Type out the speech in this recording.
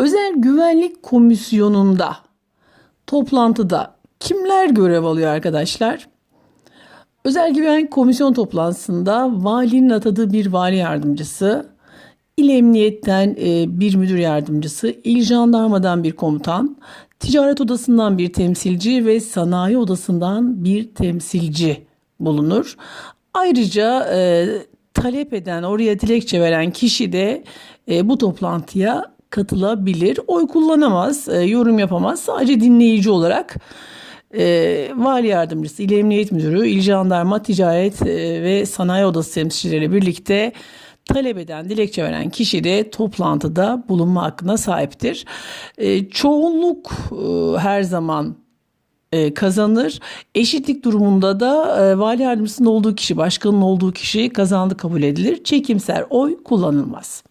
Özel Güvenlik Komisyonu'nda toplantıda kimler görev alıyor arkadaşlar? Özel Güvenlik Komisyon toplantısında valinin atadığı bir vali yardımcısı, İl Emniyet'ten e, bir müdür yardımcısı, İl Jandarmadan bir komutan, Ticaret Odası'ndan bir temsilci ve Sanayi Odası'ndan bir temsilci bulunur. Ayrıca e, talep eden, oraya dilekçe veren kişi de e, bu toplantıya katılabilir. Oy kullanamaz, e, yorum yapamaz. Sadece dinleyici olarak e, Vali Yardımcısı, İl Emniyet Müdürü, İl Jandarma, Ticaret e, ve Sanayi Odası temsilcileriyle birlikte talep eden, dilekçe veren kişi de toplantıda bulunma hakkına sahiptir. E, çoğunluk e, her zaman e, kazanır. Eşitlik durumunda da e, vali yardımcısının olduğu kişi, başkanın olduğu kişi kazandı kabul edilir. Çekimser oy kullanılmaz.